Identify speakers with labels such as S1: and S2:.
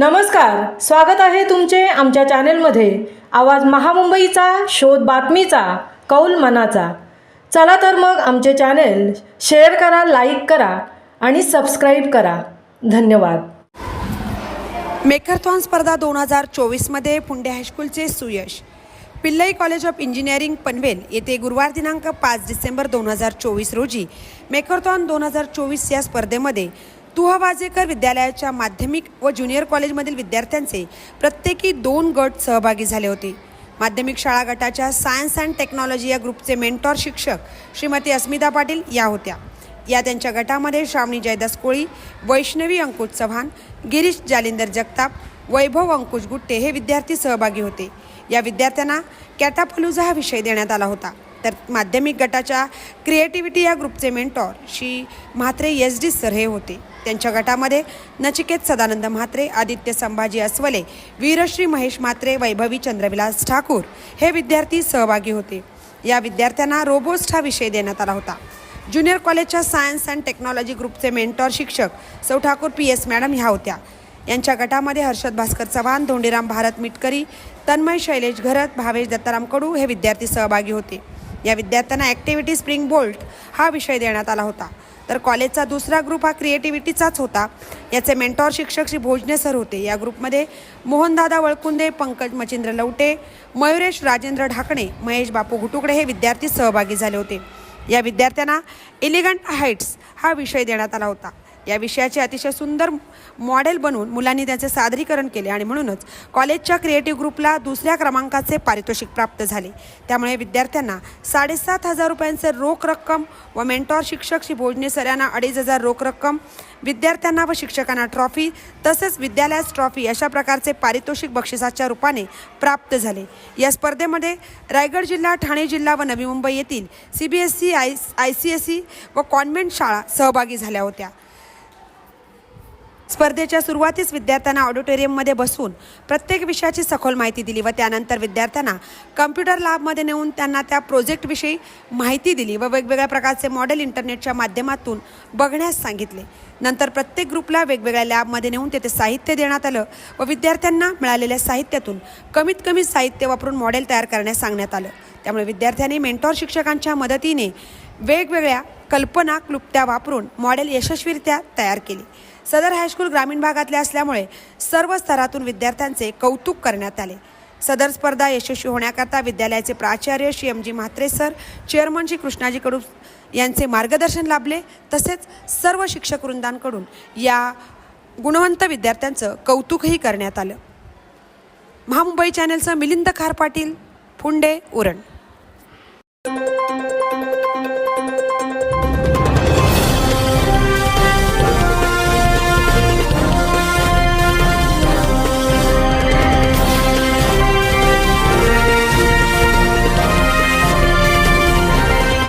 S1: नमस्कार स्वागत आहे तुमचे आमच्या चॅनेलमध्ये. आवाज महामुंबईचा शोध बातमीचा कौल मनाचा. चला तर मग आमचे चॅनेल शेअर करा लाईक करा आणि सबस्क्राईब करा. धन्यवाद.
S2: मेकरथॉन स्पर्धा दोन हजार चोवीसमध्ये पुंडे हायस्कूलचे Suyash. Pillai college of engineering Panvel येथे गुरुवार दिनांक पाच डिसेंबर दोन हजार चोवीस रोजी मेकरथॉन दोन हजार चोवीस या स्पर्धेमध्ये तुहा वाजेकर विद्यालयाच्या माध्यमिक व ज्युनियर कॉलेजमधील विद्यार्थ्यांचे प्रत्येकी दोन गट सहभागी झाले होते. माध्यमिक शाळा गटाच्या सायन्स अँड टेक्नॉलॉजी या ग्रुपचे मेंटॉर शिक्षक श्रीमती अस्मिता पाटील या होत्या. या त्यांच्या गटामध्ये श्रावणी जयदास कोळी वैष्णवी अंकुश चव्हाण गिरीश जालिंदर जगताप वैभव अंकुश गुट्टे हे विद्यार्थी सहभागी होते. या विद्यार्थ्यांना कॅटापलुजा हा विषय देण्यात आला होता. तर माध्यमिक गटाच्या क्रिएटिव्हिटी या ग्रुपचे mentor Shri Mhatre S D sir हे होते. त्यांच्या गटामध्ये नचिकेत सदानंद म्हात्रे आदित्य संभाजी अस्वले वीरश्री महेश म्हात्रे वैभवी चंद्रविलास ठाकूर हे विद्यार्थी सहभागी होते. या विद्यार्थ्यांना रोबोस्ट हा विषय देण्यात आला होता. ज्युनियर कॉलेजच्या सायन्स अँड टेक्नॉलॉजी ग्रुपचे मेंटॉर शिक्षक सौ ठाकूर पी एस मॅडम ह्या होत्या. यांच्या गटामध्ये हर्षद भास्कर चव्हाण धोंडीराम भारत मिटकरी तन्मय शैलेश घरत भावेश दत्ताराम कडू हे विद्यार्थी सहभागी होते. या विद्यार्थ्यांना ॲक्टिव्हिटी स्प्रिंग बोल्ट हा विषय देण्यात आला होता. तर कॉलेजचा दुसरा ग्रुप हा क्रिएटिव्हिटीचाच होता. याचे मेंटॉर शिक्षक श्री भोजने सर होते. या ग्रुपमध्ये मोहनदादा वळकुंदे पंकज मचिंद्र लवटे मयुरेश राजेंद्र ढाकणे महेश बापू घुटुकडे हे विद्यार्थी सहभागी झाले होते. या विद्यार्थ्यांना एलिगंट हाईट्स हा विषय देण्यात आला होता. या विषयाचे अतिशय सुंदर मॉडेल बनवून मुलांनी त्याचे सादरीकरण केले आणि म्हणूनच कॉलेजच्या क्रिएटिव्ह ग्रुपला दुसऱ्या क्रमांकाचे पारितोषिक प्राप्त झाले. त्यामुळे विद्यार्थ्यांना साडेसात हजार रुपयांचे रोख रक्कम व मेंटॉर शिक्षक श्री भोजने सर यांना अडीच हजार रोख रक्कम विद्यार्थ्यांना व शिक्षकांना ट्रॉफी तसेच विद्यालयास ट्रॉफी अशा प्रकारचे पारितोषिक बक्षिसाच्या रूपाने प्राप्त झाले. या स्पर्धेमध्ये रायगड जिल्हा ठाणे जिल्हा व नवी मुंबई येथील C B S C I I C S C व कॉन्व्हेंट शाळा सहभागी झाल्या होत्या. स्पर्धेच्या सुरुवातीस विद्यार्थ्यांना ऑडिटोरियममध्ये बसून प्रत्येक विषयाची सखोल माहिती दिली व त्यानंतर विद्यार्थ्यांना कम्प्युटर लॅबमध्ये नेऊन त्यांना त्या प्रोजेक्टविषयी माहिती दिली व वेगवेगळ्या प्रकारचे मॉडेल इंटरनेटच्या माध्यमातून बघण्यास सांगितले. नंतर प्रत्येक ग्रुपला वेगवेगळ्या लॅबमध्ये नेऊन तेथे साहित्य देण्यात आलं व विद्यार्थ्यांना मिळालेल्या साहित्यातून कमीत कमी साहित्य वापरून मॉडेल तयार करण्यास सांगण्यात आलं. त्यामुळे विद्यार्थ्यांनी मेंटॉर शिक्षकांच्या मदतीने वेगवेगळ्या कल्पना क्लुप्त्या वापरून मॉडेल यशस्वीरित्या तयार केली. सदर हायस्कूल ग्रामीण भागातले असल्यामुळे सर्व स्तरातून विद्यार्थ्यांचे कौतुक करण्यात आले. सदर स्पर्धा यशस्वी होण्याकरता विद्यालयाचे प्राचार्य Shri M G Mhatre sir chairman Shri Krishnaji Kadu यांचे मार्गदर्शन लाभले तसेच सर्व शिक्षक वृंदांकडून या गुणवंत विद्यार्थ्यांचं कौतुकही करण्यात आलं. महामुंबई चॅनलचं मिलिंद खार पाटील फुंडे उरण.